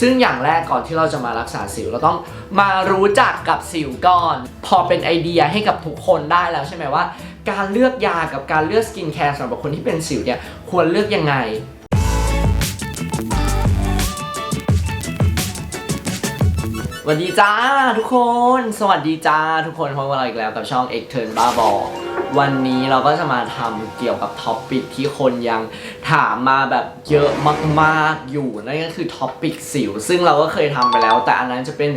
ซึ่งอย่างแรกก่อนที่เราจะมารักษาสิว เราต้องมารู้จักกับสิวก่อน พอเป็นไอเดียให้กับทุกคนได้แล้วใช่ไหมว่า การเลือกยากับการเลือกสกินแคร์สำหรับคนที่เป็นสิวเนี่ยควรเลือกยังไง วัสดีจ้าทุกคน สวัสดีจ้าทุกคนพบกับเราอีกแล้วกับช่อง X Turn บ้าบอวันนี้เราก็จะมาทำเกี่ยวกับท็อปปิกที่คนยังถามมาแบบเยอะมากๆอยู่ นั่นก็คือท็อปปิกสิว ซึ่งเราก็เคยทำไปแล้ว แต่อันนั้นจะเป็น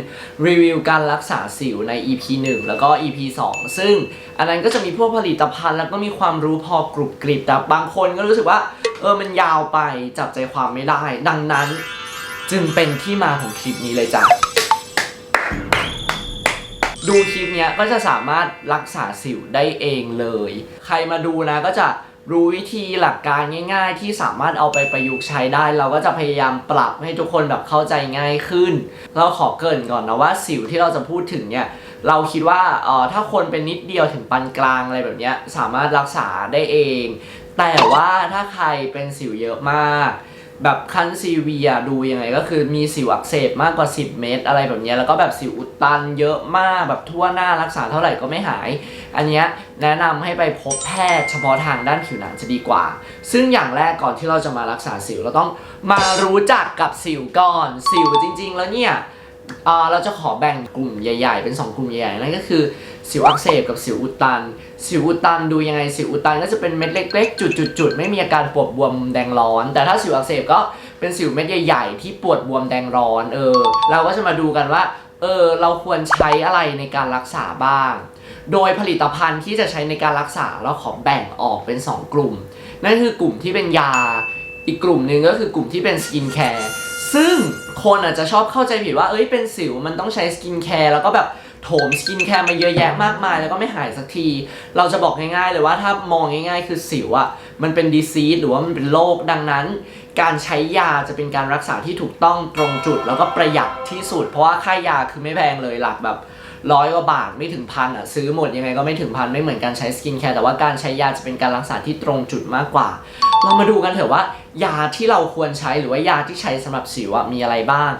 รีวิวการรักษาสิวใน EP 1 แล้วก็ EP 2 ซึ่งอันนั้นก็จะมีพวกผลิตภัณฑ์ แล้วก็มีความรู้พอกรุบกริบแต่บางคนก็รู้สึกว่าเออมันยาวไปจับใจความไม่ได้ ดังนั้น จึงเป็นที่มาของคลิปนี้เลยจ้ะ ดูคลิปเนี้ยก็จะสามารถรักษาสิวได้เองเลย ใครมาดูนะก็จะรู้วิธีหลักการง่าย ๆ ที่สามารถเอาไปประยุกต์ใช้ได้ เราก็จะพยายามปรับให้ทุกคนแบบเข้าใจง่ายขึ้น เราขอเกริ่นก่อนนะว่าสิวที่เราจะพูดถึงเนี่ยเราคิดว่าเออถ้าคนเป็นนิดเดียวถึงปานกลางอะไรแบบเนี้ยสามารถรักษาได้เอง แต่ว่าถ้าใครเป็นสิวเยอะมาก แบบคันซีเวียดูยังไงก็คือมีสิวอักเสบมากกว่า 10 เม็ดอะไรแบบนี้แล้วก็แบบสิวอุดตันเยอะมากแบบทั่วหน้ารักษาเท่าไหร่ก็ไม่หาย อันนี้แนะนำให้ไปพบแพทย์เฉพาะทางด้านผิวหนังจะดีกว่า ซึ่งอย่างแรกก่อนที่เราจะมารักษาสิวเราต้องมารู้จักกับสิวก่อนสิวจริง ๆ แล้วเนี่ยเเราจะขอแบ่งกลุ่มใหญ่ ๆ เป็น 2 กลุ่มใหญ่ๆนั่นก็คือสิวอักเสบกับสิวอุดตัน สิวอุดตันดูยังไงสิวอุดตันก็จะเป็นเม็ดเล็กๆ จุดๆๆไม่มีอาการปวดบวมแดงร้อน แต่ถ้าสิวอักเสบก็เป็นสิวเม็ดใหญ่ๆที่ปวดบวมแดงร้อนเออเราก็จะมาดูกันว่าเออเราควรใช้อะไรในการรักษาบ้าง โดยผลิตภัณฑ์ที่จะใช้ในการรักษาเราขอแบ่งออกเป็น 2 กลุ่ม นั่นคือกลุ่มที่เป็นยา อีกกลุ่มหนึ่งก็คือกลุ่มที่เป็นสกินแคร์ซึ่งคนอาจจะชอบเข้าใจผิดว่าเอ้ยเป็นสิวมันต้องใช้สกินแคร์แล้วก็แบบ โถมสกินแคร์มาเยอะแยะมากมาย แล้วก็ไม่หายสักที เราจะบอกง่ายๆเลยว่าถ้ามองง่ายๆ คือสิวอะมันเป็นดีซีดหรือว่ามันเป็นโรคดังนั้น การใช้ยาจะเป็นการรักษาที่ถูกต้องตรงจุด แล้วก็ประหยัดที่สุด เพราะว่าค่ายาคือไม่แพงเลยหลักแบบ ร้อยกว่าบาทไม่ถึงพันอะซื้อหมดยังไงก็ไม่ถึงพันไม่เหมือนการใช้สกินแคร์แต่ว่าการใช้ยาจะเป็นการรักษาที่ตรงจุดมากกว่า เรามาดูกันเถอะว่ายาที่เราควรใช้หรือว่ายาที่ใช้สำหรับสิวอะมีอะไรบ้าง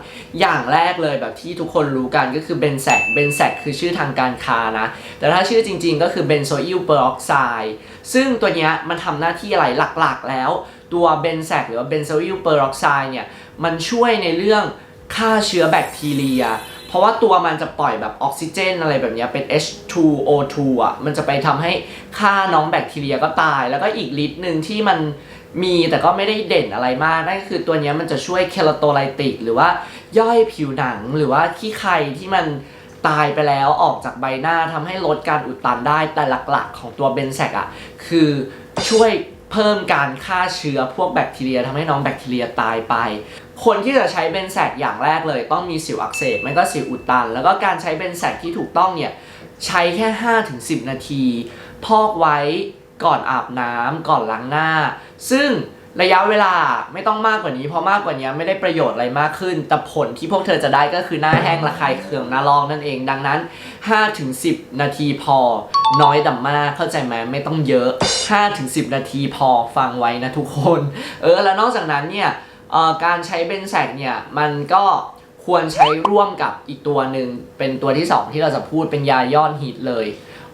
อย่างแรกเลยแบบที่ทุกคนรู้กันก็คือเบนแซกเบนแซกคือชื่อทางการค้านะ แต่ถ้าชื่อจริง ๆ ก็คือเบนโซอิลเปอร์ออกไซด์ซึ่งตัวเนี้ยมันทำหน้าที่อะไรหลักๆ แล้ว ตัวเบนแซกหรือว่าเบนโซอิลเปอร์ออกไซด์เนี่ยมันช่วยในเรื่องฆ่าเชื้อแบคทีเรีย เพราะว่าตัวมันจะปล่อยแบบออกซิเจนอะไรแบบนี้เป็น H2O2 อะ มันจะไปทำให้ฆ่าน้องแบคทีเรียก็ตาย แล้วก็อีกฤทธิ์หนึ่งที่มันมีแต่ก็ไม่ได้เด่นอะไรมาก นั่นก็คือตัวนี้มันจะช่วยเคลโตไลติก หรือว่าย่อยผิวหนังหรือว่าขี้ไครที่มันตายไปแล้วออกจากใบหน้าทำให้ลดการอุดตันได้แต่หลักๆ ของตัวเบนแซกอะคือช่วย เพิ่มการฆ่าเชื้อพวกแบคทีเรียทำให้น้องแบคทีเรียตายไป คนที่จะใช้เบนแซกอย่างแรกเลย ต้องมีสิวอักเสบไม่ก็สิวอุดตัน แล้วก็การใช้เบนแซกที่ถูกต้องเนี่ยใช้แค่ 5-10 นาที พอกไว้ก่อนอาบน้ำก่อนล้างหน้า ซึ่ง ระยะเวลาไม่ต้องมากกว่านี้ เพราะมากกว่านี้ไม่ได้ประโยชน์อะไรมากขึ้น แต่ผลที่พวกเธอจะได้ก็คือหน้าแห้งระคายเคืองหน้าลอกนั่นเอง ดังนั้น 5-10 นาทีพอ น้อยแต่มากเข้าใจไหมไม่ต้องเยอะ 5-10 นาทีพอฟังไว้นะทุกคน เออ แล้วนอกจากนั้นเนี่ยการใช้เบนแซกเนี่ย มันก็ควรใช้ร่วมกับอีกตัวหนึ่งเป็นตัวที่ 2 ที่เราจะพูดเป็นยายอดฮิตเลย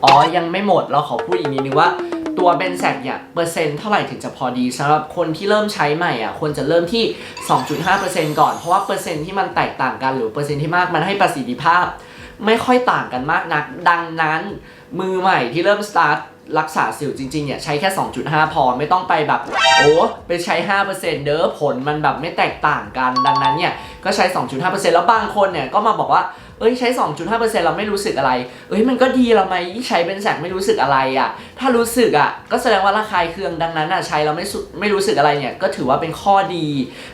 อ๋อยังไม่หมดเราขอพูดอีกนิดนึงว่า ตัวเบนแซกเนี่ยเปอร์เซ็นต์เท่าไหร่ถึงจะพอดีสำหรับคนที่เริ่มใช้ใหม่อะควรจะเริ่มที่ 2.5%ก่อนเพราะว่าเปอร์เซ็นต์ที่มันแตกต่างกันหรือเปอร์เซ็นต์ที่มากมันให้ประสิทธิภาพ ไม่ค่อยต่างกันมากนัก ดังนั้น มือใหม่ที่เริ่มสตาร์ทรักษาสิวจริงๆเนี่ยใช้แค่ 2.5 พอไม่ต้องไปแบบโอ้ไปใช้ 5%เด้อผลมันแบบไม่แตกต่างกันดังนั้นเนี่ยก็ใช้ 2.5%แล้วบางคนเนี่ยก็มาบอกว่า เอ้ยใช้ 2.5%เราไม่รู้สึกอะไร เอ้ยมันก็ดีเราไหมใช้เป็นแสกไม่รู้สึกอะไรอะ่ะ ถ้ารู้สึกอะ่ะก็แสดงว่าระคายเคืองดังนั้นอะใช้เราไม่สุไม่รู้สึกอะไรเนี่ยก็ถือว่าเป็นข้อดี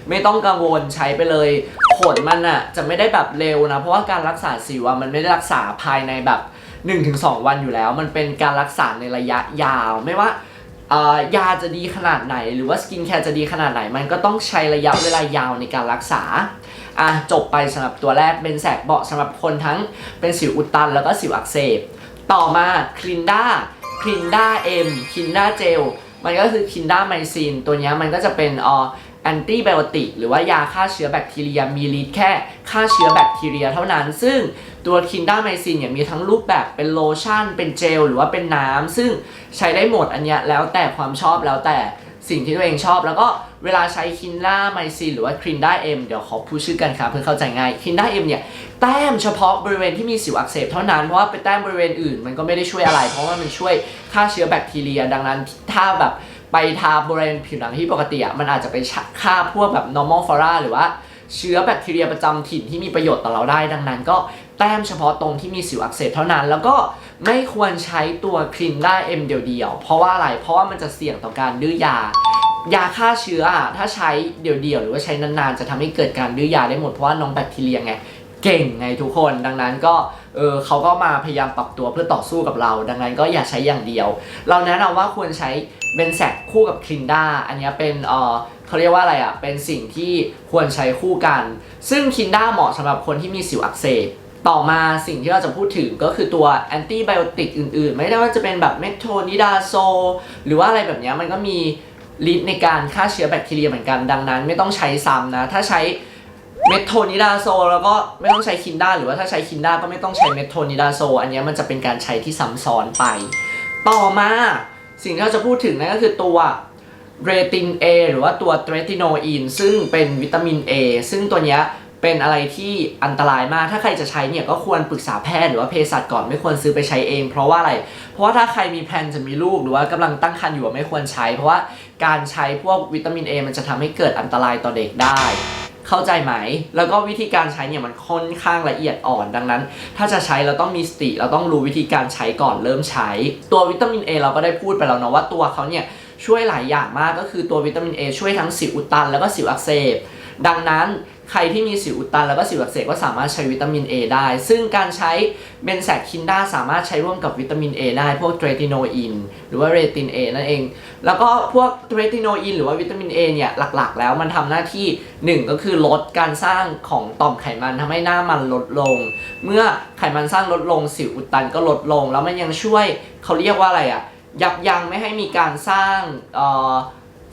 ไม่ต้องกังวลใช้ไปเลยผลมันอะจะไม่ได้แบบเร็วนะ เพราะว่าการรักษาสิวอะมันไม่ได้รักษาภายในแบบ 1-2 วันอยู่แล้ว มันเป็นการรักษาในระยะยาวไม่ว่าอ่อยาจะดีขนาดไหน หรือว่าสกินแคร์จะดีขนาดไหน มันก็ต้องใช้ระยะเวลายาวในการรักษา อะจบไปสำหรับตัวแรกเป็นแสกเบาะสำหรับคนทั้งเป็นสิวอุดตันแล้วก็สิวอักเสบ ต่อมาคลินด้าคลินด้าเอ็มคลินด้าเจลมันก็คือคลินด้าไมซินตัวนี้มันก็จะเป็นออแอนติไบโอติกหรือว่ายาฆ่าเชื้อแบคทีเรียมีฤทธิ์แค่ฆ่าเชื้อแบคทีเรียเท่านั้น ซึ่งตัวคินด้าไมซินเนี่ยมีทั้งรูปแบบเป็นโลชั่น เป็นเจล หรือว่าเป็นน้ำซึ่งใช้ได้หมดอันเนี้ยแล้วแต่ความชอบแล้วแต่ สิ่งที่ตัวเองชอบ แล้วก็เวลาใช้คินดาไมซินหรือว่าคินดาเอ็มเดี๋ยวขอพูดชื่อกันครับเพื่อเข้าใจง่ายคินดาเอ็มเนี่ยแต้มเฉพาะบริเวณที่มีสิวอักเสบเท่านั้น เพราะว่าไปแต้มบริเวณอื่น มันก็ไม่ได้ช่วยอะไร เพราะว่ามันช่วยฆ่าเชื้อแบคทีเรีย ดังนั้นถ้าแบบไปทาบริเวณผิวหนังที่ปกติอะมันอาจจะไปฆ่าพวกแบบ normal flora หรือว่าเชื้อแบคทีเรียประจำถิ่นที่มีประโยชน์ต่อเราได้ดังนั้น ก็แต้มเฉพาะตรงที่มีสิวอักเสบเท่านั้น แล้วก็ ไม่ควรใช้ตัวครีมได้เอ็มเดียวๆเพราะว่าอะไร เพราะว่ามันจะเสี่ยงต่อการดื้อยา ยาฆ่าเชื้อถ้าใช้เดี่ยวๆหรือว่าใช้นานๆ จะทำให้เกิดการดื้อยาได้หมดเพราะว่าน้องแบคทีเรียไงเก่งไงทุกคนดังนั้นก็เออเขาก็มาพยายามปรับตัวเพื่อต่อสู้กับเรา ดังนั้นก็อย่าใช้อย่างเดียว เราแนะนำว่าควรใช้เบนแซกคู่กับคลินด้าอันนี้เป็นเออเขาเรียกว่าอะไรอะเป็นสิ่งที่ควรใช้คู่กัน ซึ่งคลินด้าเหมาะสำหรับคนที่มีสิวอักเสบ ต่อมาสิ่งที่เราจะพูดถึงก็คือตัวแอนติไบโอติกอื่นๆ ไม่ได้ว่าจะเป็นแบบเมทโทนิดาโซ หรือว่าอะไรแบบนี้มันก็มีฤทธิ์ในการฆ่าเชื้อแบคทีเรียเหมือนกันดังนั้น ไม่ต้องใช้ซ้ำนะ ถ้าใช้เมทโทนิดาโซแล้วก็ไม่ต้องใช้คินด้าหรือว่าถ้าใช้คินด้าก็ไม่ต้องใช้เมทโทนิดาโซ อันนี้มันจะเป็นการใช้ที่ซ้ำซ้อนไป ต่อมาสิ่งที่เราจะพูดถึงนั่นก็คือตัวเรติน A หรือว่าตัวเทรติโนอีนซึ่งเป็นวิตามิน A ซึ่งตัวเนี้ย เป็นอะไรที่อันตรายมาก ถ้าใครจะใช้เนี่ยก็ควรปรึกษาแพทย์หรือว่าเภสัชก่อนไม่ควรซื้อไปใช้เอง เพราะว่าอะไร เพราะว่าถ้าใครมีแพลนจะมีลูกหรือว่ากำลังตั้งครรภ์อยู่ไม่ควรใช้ เพราะว่าการใช้พวกวิตามิน A มันจะทำให้เกิดอันตรายต่อเด็กได้ เข้าใจไหม แล้วก็วิธีการใช้เนี่ยมันค่อนข้างละเอียดอ่อน ดังนั้น ถ้าจะใช้เราต้องมีสติ เราต้องรู้วิธีการใช้ก่อนเริ่มใช้ ตัววิตามิน A เราก็ได้พูดไปแล้วเนาะว่าตัวเขาเนี่ยช่วยหลายอย่างมากก็คือตัววิตามิน A ช่วยทั้งสิวอุดตันแล้วก็สิวอักเสบดังนั้น ใครที่มีสิวอุดตันแล้วก็สิวอักเสบก็สามารถใช้วิตามิน A ได้ ซึ่งการใช้เบนแซคินด้าสามารถใช้ร่วมกับวิตามิน A ได้ พวกเทรติโนอินหรือว่าเรติน A นั่นเอง แล้วก็พวกเทรติโนอินหรือว่าวิตามิน A เนี่ยหลักๆ แล้วมันทำหน้าที่ 1 ก็คือลดการสร้างของต่อมไขมันทำให้หน้ามันลดลง เมื่อไขมันสร้างลดลงสิวอุดตันก็ลดลง แล้วมันยังช่วยเขาเรียกว่าอะไรอะยับยั้งไม่ให้มีการสร้างเอ่อ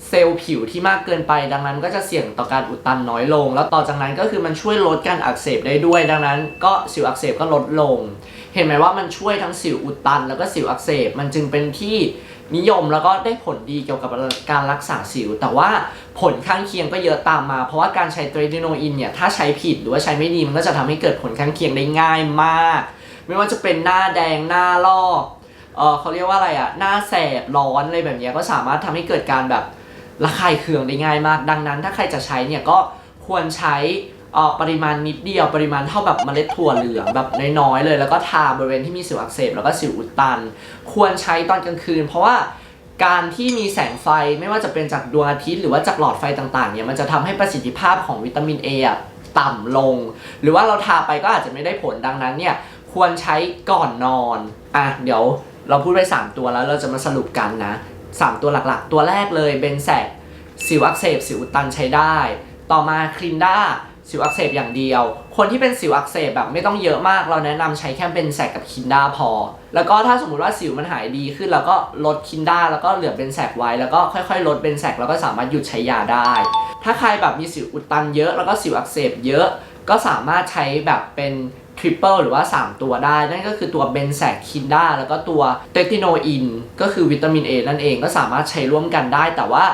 เซลล์ผิวที่มากเกินไป ดังนั้นก็จะเสี่ยงต่อการอุดตันน้อยลง แล้วต่อจากนั้นก็คือมันช่วยลดการอักเสบได้ด้วย ดังนั้นก็สิวอักเสบก็ลดลง เห็นไหมว่ามันช่วยทั้งสิวอุดตัน แล้วก็สิวอักเสบมันจึงเป็นที่นิยมแล้วก็ได้ผลดีเกี่ยวกับการรักษาสิว แต่ว่าผลข้างเคียงก็เยอะตามมา เพราะว่าการใช้เทรดิโนอินเนี่ยถ้าใช้ผิดหรือว่าใช้ไม่ดีมันก็จะทำให้เกิดผลข้างเคียงได้ง่ายมาก ไม่ว่าจะเป็นหน้าแดงหน้าลอกเออเขาเรียกว่าอะไรอะหน้าแสบร้อนอะไรแบบนี้ก็สามารถทำให้เกิดการแบบ ระคายเคืองได้ง่ายมาก ดังนั้นถ้าใครจะใช้เนี่ยก็ควรใช้ออปริมาณนิดเดียวปริมาณเท่าแบบเมล็ดถั่วเหลืองแบบน้อยๆเลย แล้วก็ทาบริเวณที่มีสิวอักเสบแล้วก็สิวอุดตัน ควรใช้ตอนกลางคืน เพราะว่าการที่มีแสงไฟไม่ว่าจะเป็นจากดวงอาทิตย์หรือว่าจากหลอดไฟต่างๆเนี่ยมันจะทำให้ประสิทธิภาพของวิตามิน A อะต่ำลง หรือว่าเราทาไปก็อาจจะไม่ได้ผลดังนั้นเนี่ยควรใช้ก่อนนอนอะเดี๋ยวเราพูดไป 3 ตัวแล้วเราจะมาสรุปกันนะ 3 ตัวหลักๆ ตัวแรกเลยเบนแซกสิวอักเสบสิวอุดตันใช้ได้ ต่อมาคลินด้าสิวอักเสบอย่างเดียว คนที่เป็นสิวอักเสบแบบไม่ต้องเยอะมาก เราแนะนำใช้แค่เบนแซกกับคินด้าพอ แล้วก็ถ้าสมมติว่าสิวมันหายดีขึ้นเราก็ลดคินด้าแล้วก็เหลือเบนแซกไว้ แล้วก็ค่อยๆ ลดเบนแซกแล้วก็สามารถหยุดใช้ยาได้ ถ้าใครแบบมีสิวอุดตันเยอะ แล้วก็สิวอักเสบเยอะ ก็สามารถใช้แบบเป็น ทริปเปิลหรือว่า 3 ตัวได้ นั่นก็คือตัวเบนแซกคินด้าแล้วก็ตัวเตติโนอินก็คือวิตามิน A นั่นเองก็สามารถใช้ร่วมกันได้ แต่ว่า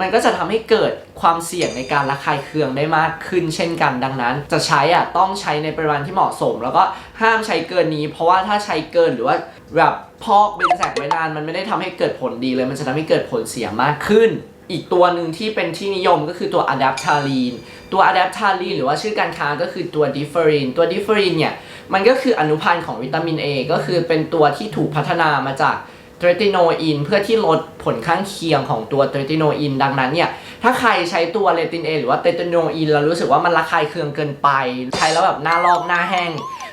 มันก็จะทำให้เกิดความเสี่ยงในการระคายเคืองได้มากขึ้นเช่นกันดังนั้น จะใช้อะต้องใช้ในปริมาณที่เหมาะสม แล้วก็ห้ามใช้เกินนี้ เพราะว่าถ้าใช้เกินหรือว่าแบบพอกเบนแซกไว้นานมันไม่ได้ทำให้เกิดผลดีเลย มันจะทำให้เกิดผลเสียมากขึ้น อีกตัวหนึ่งที่เป็นที่นิยมก็คือตัวอะดัปทาลีนตัวอะดัปทาลีนหรือว่าชื่อการค้าก็คือตัวดิฟเฟอรินตัวดิฟเฟอรินเนี่ย มันก็คืออนุพันธ์ของวิตามิน A ก็คือเป็นตัวที่ถูกพัฒนามาจาก เทรติโนอินเพื่อที่ลดผลข้างเคียงของตัวเทรติโนอินดังนั้นเนี่ยถ้าใครใช้ตัวเลติน A หรือว่าเทรติโนอินแล้วรู้สึกว่ามันระคายเคืองเกินไป ใช้แล้วแบบหน้าลอกหน้าแห้ง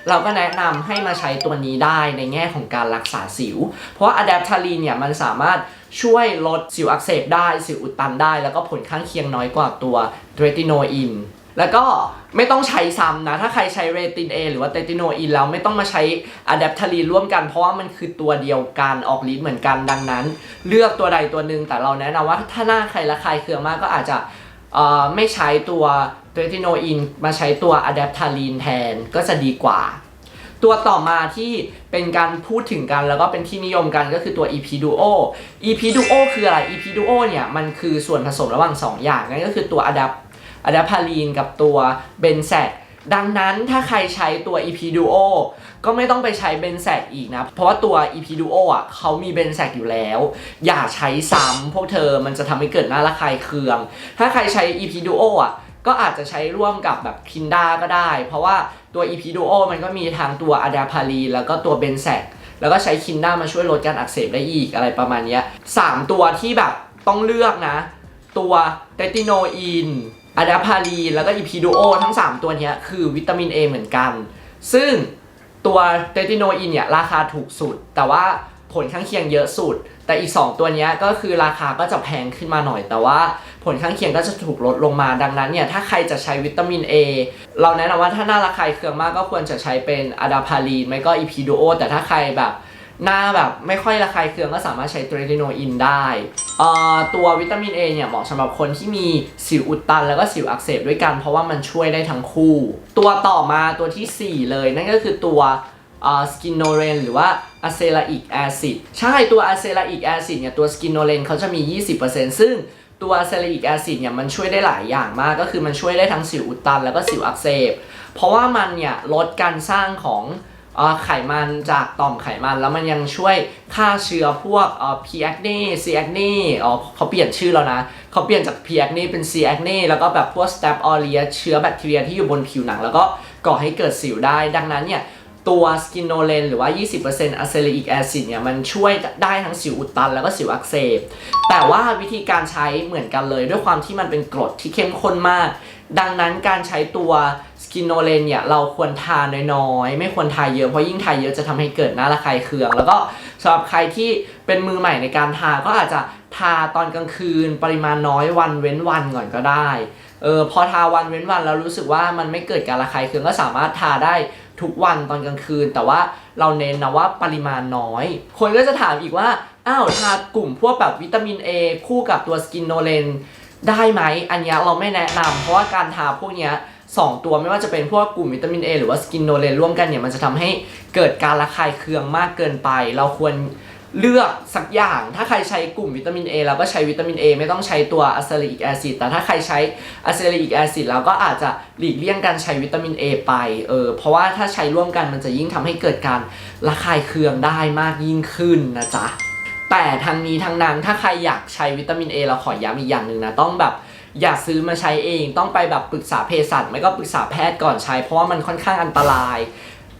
เราก็แนะนำให้มาใช้ตัวนี้ได้ในแง่ของการรักษาสิว เพราะอะแดปทาลีนเนี่ยมันสามารถช่วยลดสิวอักเสบได้ สิวอุดตันได้ แล้วก็ผลข้างเคียงน้อยกว่าตัวเทรติโนอิน แล้วก็ไม่ต้องใช้ซ้ำนะ ถ้าใครใช้เรติน A หรือว่าเตติโนอินแล้วไม่ต้องมาใช้อะแดปทาลีนร่วมกันเพราะว่ามันคือตัวเดียวกันออกฤทธิ์เหมือนกันดังนั้น เลือกตัวใดตัวหนึ่งแต่เราแนะนำว่าถ้าหน้าใครระคายเคืองมากก็อาจจะไม่ใช้ตัวเรติโนอินมาใช้ตัวอะแดปทาลีนแทนก็จะดีกว่าตัวต่อมาที่เป็นการพูดถึงกันแล้วก็เป็นที่นิยมกันก็คือตัว EP Duo EP Duo คืออะไร EP Duo เนี่ย มันคือส่วนผสมระหว่าง 2 อย่างนั่นก็คือตัว Adapt d a p t a l i n กับตัว b e n z a c ดังนั้นถ้าใครใช้ตัว EP Duo ก็ไม่ต้องไปใช้ b e n z a c อีกนะ เพราะว่าตัว EP Duo อะเขามี b e n z a c อยู่แล้ว อย่าใช้ซ้ำพวกเธอมันจะทำให้เกิดหน้าระคายเคือง ถ้าใครใช้ EP Duo อะก็อาจจะใช้ร่วมกับแบบพินดาก็ได้ เพราะว่าตัว EP Duo มันก็มีทางตัวอะดาพารีแล้วก็ตัวเบนแซกแล้วก็ใช้คินดามาช่วยลดการอักเสบได้อีกอะไรประมาณนี้ยสามตัวที่แบบต้องเลือกนะ ตัวเตติโนอิน อะดาพารีแล้วก็ EP Duo ทั้ง 3 ตัวนี้คือวิตามิน A เหมือนกัน ซึ่งตัวเตติโนอินเนี่ยราคาถูกสุด แต่ว่าผลข้างเคียงเยอะสุด แต่อีก 2 ตัวนี้ก็คือราคาก็จะแพงขึ้นมาหน่อย แต่ว่าผลข้างเคียงก็จะถูกลดลงมาดังนั้นเนี่ยถ้าใครจะใช้วิตามิน A เราแนะนำว่าถ้าหน้าระคายเคืองมากก็ควรจะใช้เป็นอะดาพารีนไม่ก็อีพีดูโอแต่ถ้าใครแบบ หน้าแบบไม่ค่อยระคายเคืองก็สามารถใช้เทรติโนอินได้ตัววิตามิน A เนี่ยเหมาะสำหรับคนที่มีสิวอุดตันแล้วก็สิวอักเสบด้วยกัน เพราะว่ามันช่วยได้ทั้งคู่ ตัวต่อมาตัวทีสี่ 4 เลย นั่นก็คือตัวสกินโนเรนหรือว่าอะเซลาอิกแอซิดใช่ตัวอะเซลาอิกแอซิดเนี่ยตัวสกินโนเรนเขาจะมี 20%ซึ่งตัวอะเซลาอิกแอซิดเนี่ยมันช่วยได้หลายอย่างมาก ก็คือมันช่วยได้ทั้งสิวอุดตันแล้วก็สิวอักเสบเพราะว่ามันเนี่ยลดการสร้างของ ไขมันจากต่อมไขมัน แล้วมันยังช่วยฆ่าเชื้อพวกเอ่อ P acne C acne อ๋อเขาเปลี่ยนชื่อแล้วนะ เขาเปลี่ยนจาก P acne เป็น C acne แล้วก็แบบพวก Staph aureus เชื้อแบคทีเรียที่อยู่บนผิวหนัง แล้วก็ก่อให้เกิดสิวได้ ดังนั้นเนี่ยตัวสกินโนเลนหรือว่า 20%อะเซลิกแอซิดเนี่ยมันช่วยได้ทั้งสิวอุดตันแล้วก็สิวอักเสบ แต่ว่าวิธีการใช้เหมือนกันเลย ด้วยความที่มันเป็นกรดที่เข้มข้นมาก ดังนั้นการใช้ตัวสกินโนเลนเนี่ยเราควรทาน้อยๆ ไม่ควรทาเยอะเพราะยิ่งทาเยอะจะทำให้เกิดหน้าระคายเคือง แล้วก็สำหรับใครที่เป็นมือใหม่ในการทาก็อาจจะทาตอนกลางคืน ปริมาณน้อยวันเว้นวันก่อนก็ได้เออพอทาวันเว้นวันแล้วรู้สึกว่ามันไม่เกิดการระคายเคืองก็สามารถทาได้ทุกวันตอนกลางคืน แต่ว่าเราเน้นนะว่าปริมาณน้อย คนก็จะถามอีกว่าอ้าวทากลุ่มพวกแบบวิตามิน A คู่กับตัวสกินโนเลน ได้ไหมอันนี้เราไม่แนะนำเพราะว่าการทาพวกนี้สองตัวไม่ว่าจะเป็นพวกกลุ่มวิตามิน A หรือว่าสกินโนเลนร่วมกันเนี่ยมันจะทำให้เกิดการระคายเคืองมากเกินไป เราควรเลือกสักอย่าง ถ้าใครใช้กลุ่มวิตามิน A เราก็ใช้วิตามิน A ไม่ต้องใช้ตัวอะซลิอิกแอซิดแต่ถ้าใครใช้อะซลิอิกแอซิดเราก็อาจจะหลีกเลี่ยงการใช้วิตามิน A ไปเออเพราะว่าถ้าใช้ร่วมกันมันจะยิ่งทำให้เกิดการระคายเคืองได้มากยิ่งขึ้นนะจ๊ะ แต่ทางนี้ทางนั้นถ้าใครอยากใช้วิตามิน A เราขอย้ำอีกอย่างหนึ่งนะ ต้องแบบอย่าซื้อมาใช้เองต้องไปแบบปรึกษาเภสัชไม่ก็ปรึกษาแพทย์ก่อนใช้ เพราะว่ามันค่อนข้างอันตราย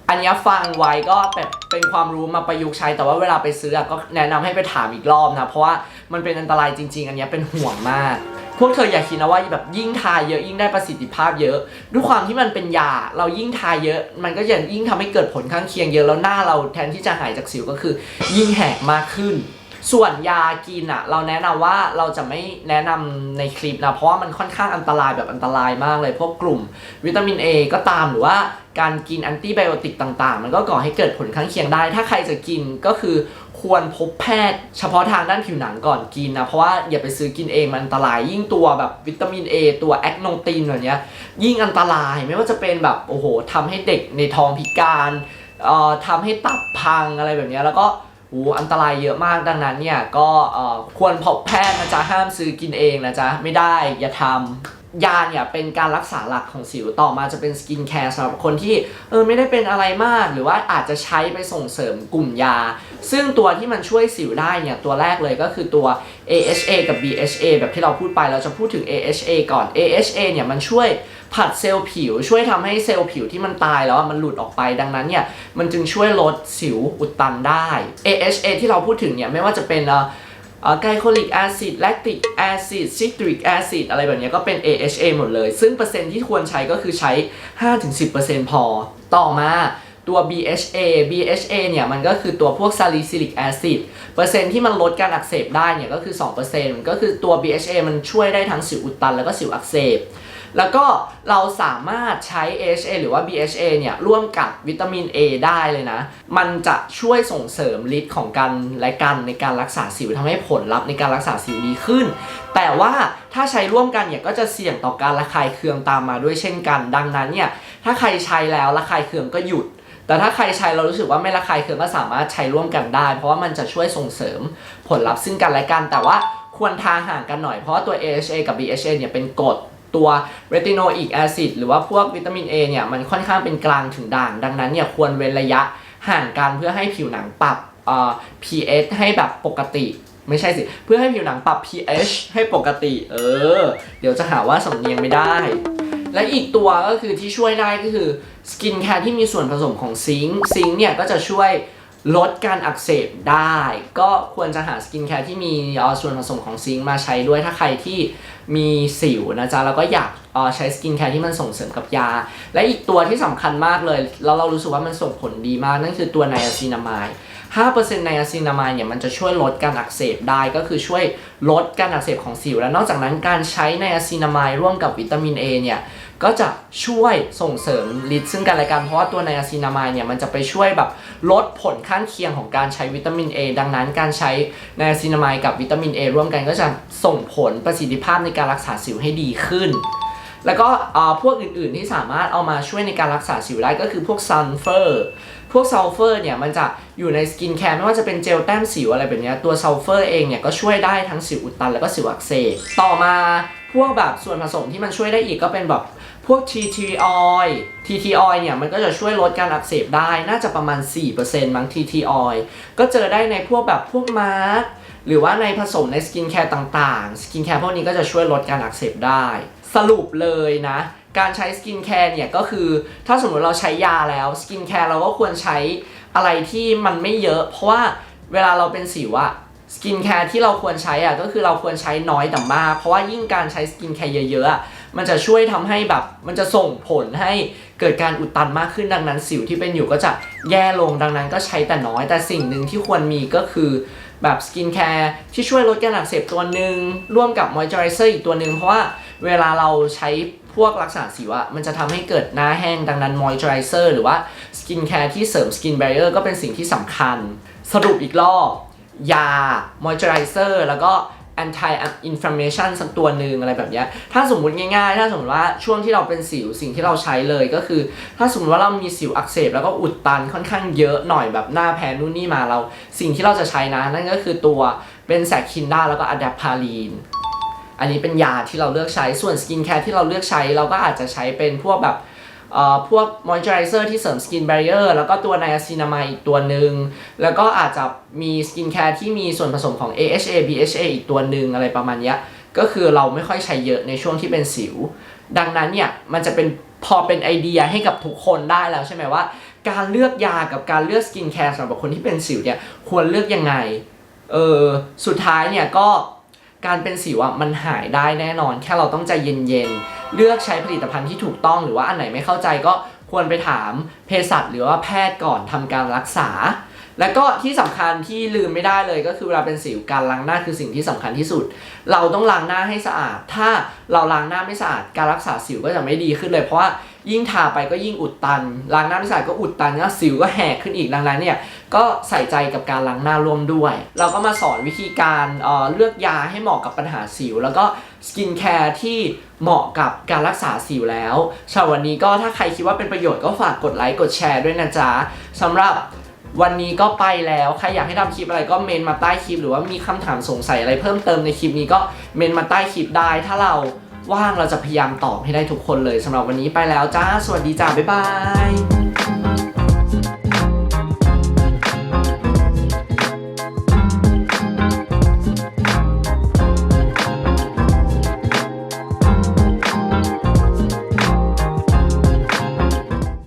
อันนี้ฟังไว้ก็แบบเป็นความรู้มาประยุกต์ใช้ แต่ว่าเวลาไปซื้ออะก็แนะนำให้ไปถามอีกรอบนะ เพราะว่ามันเป็นอันตรายจริง ๆ อันนี้เป็นห่วงมาก พวกเธออย่าคิดนะว่าแบบยิ่งทาเยอะยิ่งได้ประสิทธิภาพเยอะ ด้วยความที่มันเป็นยาเรายิ่งทาเยอะ มันก็จะยิ่งทำให้เกิดผลข้างเคียงเยอะแล้วหน้าเราแทนที่จะหายจากสิวก็คือ ยิ่งแหกมากขึ้น ส่วนยากินอะเราแนะนำว่าเราจะไม่แนะนำในคลิปนะเพราะว่ามันค่อนข้างอันตรายแบบอันตรายมากเลยพวกกลุ่ม วิตามิน A ก็ตามหรือว่าการกินแอนติไบโอติกต่างๆ มันก็ก่อให้เกิดผลข้างเคียงได้ ถ้าใครจะกินก็คือควรพบแพทย์เฉพาะทางด้านผิวหนังก่อนกินนะ เพราะว่าอย่าไปซื้อกินเองมันอันตรายยิ่งตัวแบบวิตามิน A ตัวแอคโนตินแบบเนี้ยยิ่งอันตรายไม่ว่าจะเป็นแบบโอ้โหทำให้เด็กในท้องพิการเอ่อทำให้ตับพังอะไรแบบเนี้ยแล้วก็ โอ้อันตรายเยอะมากดังนั้นเนี่ยก็ควรพบแพทย์นะจ๊ะห้ามซื้อกินเองนะจ๊ะไม่ได้อย่าทำยาเนี่ยเป็นการรักษาหลักของสิวต่อมาจะเป็นสกินแคร์สำหรับคนที่เออไม่ได้เป็นอะไรมากหรือว่าอาจจะใช้ไปส่งเสริมกลุ่มยา ซึ่งตัวที่มันช่วยสิวได้เนี่ยตัวแรกเลยก็คือตัว AHA กับ BHA แบบที่เราพูดไปเราจะพูดถึง AHA ก่อน AHA เนี่ยมันช่วย ผัดเซลล์ผิว ช่วยทำให้เซลล์ผิวที่มันตายแล้วมันหลุดออกไปดังนั้นเนี่ยมันจึงช่วยลดสิวอุดตันได้ AHA ที่เราพูดถึงเนี่ยไม่ว่าจะเป็นอ่อไกลโคลิกแอซิดแลคติกแอซิดซิตริกแอซิดอะไรแบบนี้ก็เป็น AHA หมดเลย ซึ่งเปอร์เซ็นต์ที่ควรใช้ก็คือใช้ 5-10%พอ ต่อมาตัว BHA BHA เนี่ยมันก็คือตัวพวกซาลิซิลิกแอซิดเปอร์เซ็นต์ที่มันลดการอักเสบได้เนี่ยก็คือ 2%ก็คือตัว BHA มันช่วยได้ทั้งสิวอุดตันแล้วก็สิวอักเสบ แล้วก็เราสามารถใช้ AHA หรือว่า BHA เนี่ยร่วมกับวิตามิน A ได้เลยนะ มันจะช่วยส่งเสริมฤทธิ์ของกันและกันในการรักษาสิวทำให้ผลลัพธ์ในการรักษาสิวดีขึ้น แต่ว่าถ้าใช้ร่วมกันเนี่ยก็จะเสี่ยงต่อการระคายเคืองตามมาด้วยเช่นกัน ดังนั้นเนี่ยถ้าใครใช้แล้วระคายเคืองก็หยุดแต่ถ้าใครใช้เรารู้สึกว่าไม่ระคายเคืองก็สามารถใช้ร่วมกันได้ เพราะว่ามันจะช่วยส่งเสริมผลลัพธ์ซึ่งกันและกัน แต่ว่าควรทาห่างกันหน่อยเพราะว่าตัว AHA กับ BHA เนี่ยเป็นกรด ตัว retinoic acid หรือว่าพวกวิตามิน A เนี่ยมันค่อนข้างเป็นกลางถึงด่าง ดังนั้นเนี่ยควรเว้นระยะห่างกันเพื่อให้ผิวหนังปรับ pH ให้แบบปกติไม่ใช่สิ เพื่อให้ผิวหนังปรับ pH ให้ปกติ เออ เดี๋ยวจะหาว่าสำเนียงไม่ได้ และอีกตัวก็คือที่ช่วยได้ก็คือสกินแคร์ที่มีส่วนผสมของซิงค์ซิงค์เนี่ยก็จะช่วย ลดการอักเสบได้ ก็ควรจะหาสกินแคร์ที่มีออส่วนผสมของซิงค์มาใช้ด้วยถ้าใครที่มีสิวนะจ๊ะแล้วก็อยากออใช้สกินแคร์ที่มันส่งเสริมกับยา และอีกตัวที่สำคัญมากเลย แล้วเรารู้สึกว่ามันส่งผลดีมาก นั่นคือตัวไนอาซินามาย5%ไนอาซินามายเนี่ยมันจะช่วยลดการอักเสบได้ก็คือช่วยลดการอักเสบของสิว และนอกจากนั้นการใช้ไนอาซินามายร่วมกับวิตามิน A เนี่ย ก็จะช่วยส่งเสริมฤทธิ์ซึ่งกันและกันเพราะว่าตัวไนอาซินามายเนี่ยมันจะไปช่วยแบบลดผลข้างเคียงของการใช้วิตามิน A ดังนั้นการใช้ไนอาซินามายกับวิตามิน A ร่วมกันก็จะส่งผลประสิทธิภาพในการรักษาสิวให้ดีขึ้น แล้วก็พวกอื่นๆที่สามารถเอามาช่วยในการรักษาสิวได้ก็คือพวกซัลเฟอร์พวกซัลเฟอร์เนี่ยมันจะอยู่ในสกินแคร์ไม่ว่าจะเป็นเจลแต้มสิวอะไรแบบนี้ตัวซัลเฟอร์เองเนี่ยก็ช่วยได้ทั้งสิวอุดตันแล้วก็สิวอักเสบต่อมาพวกแบบส่วนผสมที่มันช่วยได้อีกก็เป็นแบบ วก TT oil TT oil เนี่ยมันก็จะช่วยลดการอักเสบได้น่าจะประมาณ 4%มั้ง TT oil ก็เจอได้ในพวกแบบพวกมาร์กหรือว่าในผสมในสกินแคร์ต่างๆ สกินแคร์พวกนี้ก็จะช่วยลดการอักเสบได้ สรุปเลยนะ การใช้สกินแคร์เนี่ยก็คือ ถ้าสมมติเราใช้ยาแล้วสกินแคร์เราก็ควรใช้อะไรที่มันไม่เยอะ เพราะว่าเวลาเราเป็นสิวอะสกินแคร์ที่เราควรใช้อะก็คือเราควรใช้น้อยแต่มาก เพราะว่ายิ่งการใช้สกินแคร์เยอะๆอะ มันจะช่วยทำให้แบบมันจะส่งผลให้เกิดการอุดตันมากขึ้นดังนั้นสิวที่เป็นอยู่ก็จะแย่ลงดังนั้นก็ใช้แต่น้อย แต่สิ่งหนึ่งที่ควรมีก็คือแบบสกินแคร์ที่ช่วยลดการอักเสบตัวหนึ่งร่วมกับมอยเจอไรเซอร์อีกตัวหนึ่งเพราะว่าเวลาเราใช้พวกรักษาสิวอะมันจะทำให้เกิดหน้าแห้งดังนั้นมอยเจอไรเซอร์หรือว่าสกินแคร์ที่เสริมสกิน b บ r เ i อร์ก็เป็นสิ่งที่สำคัญ สรุปอีกรอบ ยามอยเจอไรเซอร์แล้วก็ anti inflammation สักตัวหนึ่งอะไรแบบนี้ถ้าสมมุติง่ายๆ ถ้าสมมติว่าช่วงที่เราเป็นสิวสิ่งที่เราใช้เลยก็คือ ถ้าสมมติว่าเรามีสิวอักเสบแล้วก็อุดตันค่อนข้างเยอะหน่อยแบบหน้าแพ้นู่นนี่มาเรา สิ่งที่เราจะใช้นะ นั่นก็คือตัวเป็นแซคคินดาแล้วก็อะแดปพาลีนอันนี้เป็นยาที่เราเลือกใช้ส่วนสกินแคร์ที่เราเลือกใช้เราก็อาจจะใช้เป็นพวกแบบ พวกมอยเจอไรเซอร์ที่เสริมสกิน b บ r เ i อร์แล้วก็ตัวไนอาซินามายอีกตัวหนึ่งแล้วก็อาจจะมีสกินแคร์ที่มีส่วนผสมของ AHA BHA อีกตัวหนึ่งอะไรประมาณนี้ก็คือเราไม่ค่อยใช้เยอะในช่วงที่เป็นสิว ดังนั้นเนี่ยมันจะเป็นพอเป็นไอเดียให้กับทุกคนได้แล้วใช่ไหมว่า การเลือกยากับการเลือกสกินแคร์สำหรับคนที่เป็นสิวเนี่ยควรเลือกยังไงเออสุดท้ายเนี่ยก็ การเป็นสิวอะมันหายได้แน่นอน แค่เราต้องใจเย็นๆ เลือกใช้ผลิตภัณฑ์ที่ถูกต้องหรือว่าอันไหนไม่เข้าใจก็ควรไปถามเภสัชหรือว่าแพทย์ก่อนทำการรักษา แล้วก็ที่สำคัญที่ลืมไม่ได้เลยก็คือเวลาเป็นสิวการล้างหน้าคือสิ่งที่สำคัญที่สุด เราต้องล้างหน้าให้สะอาด ถ้าเราล้างหน้าไม่สะอาดการรักษาสิวก็จะไม่ดีขึ้นเลยเพราะว่า ยิ่งทาไปก็ยิ่งอุดตันล้างหน้าไม่สาดก็อุดตันแล้วสิวก็แหกขึ้นอีกดังนั้นเนี่ยก็ใส่ใจกับการล้างหน้าร่วมด้วย เราก็มาสอนวิธีการเเลือกยาให้เหมาะกับปัญหาสิว แล้วก็สกินแคร์ที่เหมาะกับการรักษาสิวแล้วสำหรับวันนี้ก็ถ้าใครคิดว่าเป็นประโยชน์ก็ฝากกดไลค์กดแชร์ด้วยนะจ๊ะสำหรับวันนี้ก็ไปแล้ว ใครอยากให้ทำคลิปอะไรก็เมนมาใต้คลิป หรือว่ามีคำถามสงสัยอะไรเพิ่มเติมในคลิปนี้ก็เมนมาใต้คลิปได้ถ้าเรา ว่างเราจะพยายามตอบให้ได้ทุกคนเลยสำหรับวันนี้ไปแล้วจ้า สวัสดีจ้า บ๊ายบาย